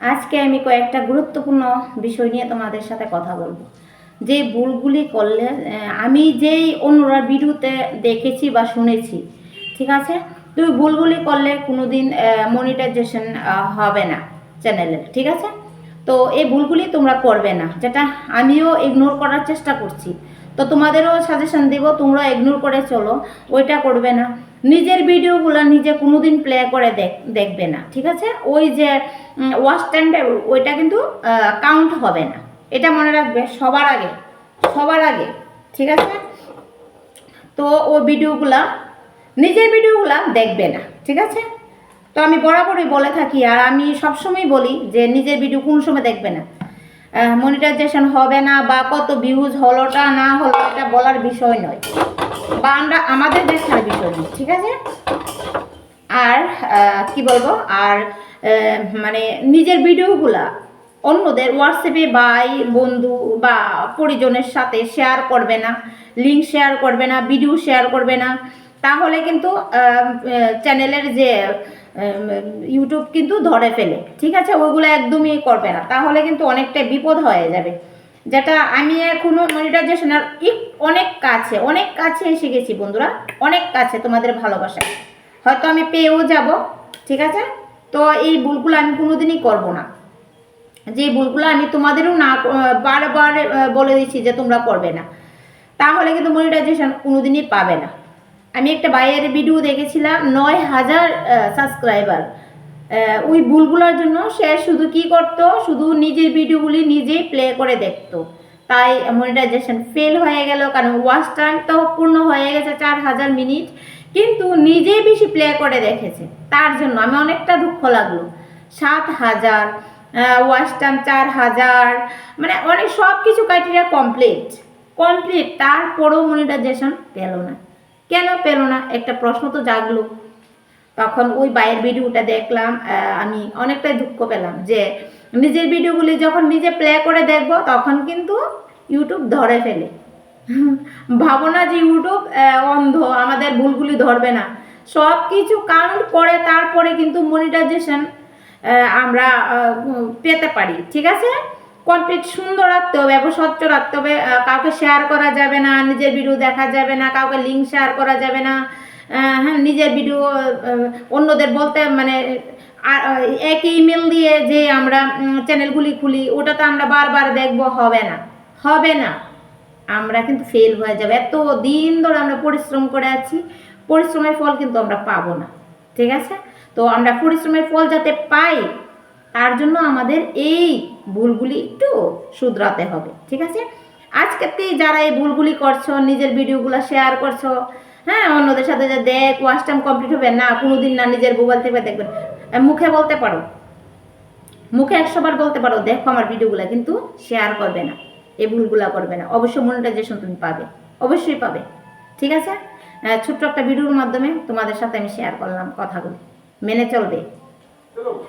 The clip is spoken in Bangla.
আজকে আমি কয়েকটা গুরুত্বপূর্ণ বিষয় নিয়ে তোমাদের সাথে কথা বলব। যে ভুলগুলি করলে আমি যেই অন্যরা ভিডিওতে দেখেছি বা শুনেছি, ঠিক আছে? তুমি ভুলগুলি করলে কোনোদিন মনিটাইজেশন হবে না চ্যানেলের ঠিক আছে? তো এই ভুলগুলি তোমরা করবে না, যেটা আমিও ইগনোর করার চেষ্টা করছি। তো তোমাদেরও সাজেশন দেব তোমরা ইগনোর করে চলো, ওইটা করবে না। নিজের ভিডিওগুলো নিজে কোনোদিন প্লে করে দেখ, দেখবে না, ঠিক আছে? ওই যে ওয়াচ ওইটা কিন্তু কাউন্ট হবে না। এটা মনে রাখবে, সবার আগে সবার আগে, ঠিক আছে? তো ও ভিডিওগুলা, নিজের ভিডিওগুলা দেখবে না, ঠিক আছে? তো আমি বরাবরই বলে থাকি, আর আমি সবসময় বলি যে নিজের ভিডিও কোন সময় দেখবে না। মনিটাইজেশন হবে না বা কত ভিউজ হলোটা না হলো, এটা বলার বিষয় নয়। বা আমরা আমাদের দেখার বিষয় নয় ঠিক আছে? আর কি বলব? আর মানে নিজের ভিডিওগুলা অন্যদের হোয়াটসঅ্যাপে বাই, বন্ধু বা পরিজনের সাথে শেয়ার করবে না লিঙ্ক শেয়ার করবে না ভিডিও শেয়ার করবে না। তাহলে কিন্তু চ্যানেলের যে ইউটিউব কিন্তু ধরে ফেলে, ঠিক আছে? ওইগুলো একদমই করবে না। তাহলে কিন্তু অনেকটা বিপদ হয়ে যাবে। যেটা আমি এখনও মনিটাইজেশনের অনেক কাছে অনেক কাছে এসে গেছি বন্ধুরা, অনেক কাছে তোমাদের ভালোবাসায়। হয়তো আমি পেয়েও যাব, ঠিক আছে? তো এই ভুলগুলো আমি কোনোদিনই করব না। যে ভুলগুলো আমি তোমাদেরও না বারবার বলে দিচ্ছি যে তোমরা করবে না। তাহলে কিন্তু মনিটাইজেশন কোনোদিনই পাবে না। আমি একটা বাইয়ের ভিডিও দেখেছিলাম, নয় হাজার সাবস্ক্রাইবার। ওই ভুলগুলোর জন্য সে শুধু কি করতো? শুধু নিজের ভিডিওগুলি নিজেই প্লে করে দেখত। তাই মনিটাইজেশন ফেল হয়ে গেল, কারণ ওয়াচ টাইম তো পূর্ণ হয়ে গেছে চার হাজার মিনিট কিন্তু নিজেই বেশি প্লে করে দেখেছে। তার জন্য আমি অনেকটা দুঃখ লাগল। সাত হাজার ওয়াচ টাইম চার হাজার মানে অনেক সব কিছু ক্রাইটেরিয়া কমপ্লিট কমপ্লিট তারপরেও মনিটাইজেশন পেল না। কেন পেল না? একটা প্রশ্ন তো জাগলো। তখন ওই বাইয়ের ভিডিওটা দেখলাম আমি অনেকটাই দুঃখ পেলাম যে নিজের ভিডিওগুলি যখন নিজে প্লে করে দেখব, তখন কিন্তু ইউটিউব ধরে ফেলে। ভাবনা যে ইউটিউব অন্ধ, আমাদের ভুলগুলি ধরবে না। সব কিছু কাউন্ট করে তারপরে কিন্তু মনিটাইজেশন আমরা পেতে পারি, ঠিক আছে? কমপ্লিট সুন্দর রাখতে হবে এবং স্বচ্ছ রাখতে হবে কাউকে শেয়ার করা যাবে না, নিজের ভিডিও দেখা যাবে না, কাউকে লিঙ্ক শেয়ার করা যাবে না। হ্যাঁ নিজের ভিডিও অন্যদের বলতে মানে আর, এক ইমেল দিয়ে যে আমরা চ্যানেলগুলি খুলি ওটাতে আমরা বারবার দেখব হবে না। হবে না। আমরা কিন্তু ফেল হয়ে যাবে। এত দিন ধরে আমরা পরিশ্রম করে আছি পরিশ্রমের ফল কিন্তু আমরা পাবো না। ঠিক আছে? তো আমরা পরিশ্রমের ফল যাতে পাই তার জন্য আমাদের এই ভুলগুলি একটু শুধরাতে হবে। ঠিক আছে? আজকেতেই যারা এই ভুলগুলি করছ নিজের ভিডিওগুলো শেয়ার করছ হ্যাঁ অন্যদের সাথে যে দেখ ওয়াচ টাইম কমপ্লিট হবে, না, কোনোদিন না নিজের মোবাইল থেকে দেখবেন মুখে বলতে পারো, মুখে একশো বার বলতে পারো, দেখো আমার ভিডিওগুলো, কিন্তু শেয়ার করবে না, এই ভুলগুলা করবে না। অবশ্যই মনিটাইজেশন তুমি পাবে, অবশ্যই পাবে, ঠিক আছে? ছোট্ট একটা ভিডিওর মাধ্যমে তোমাদের সাথে আমি শেয়ার করলাম কথাগুলো, মেনে চলবে।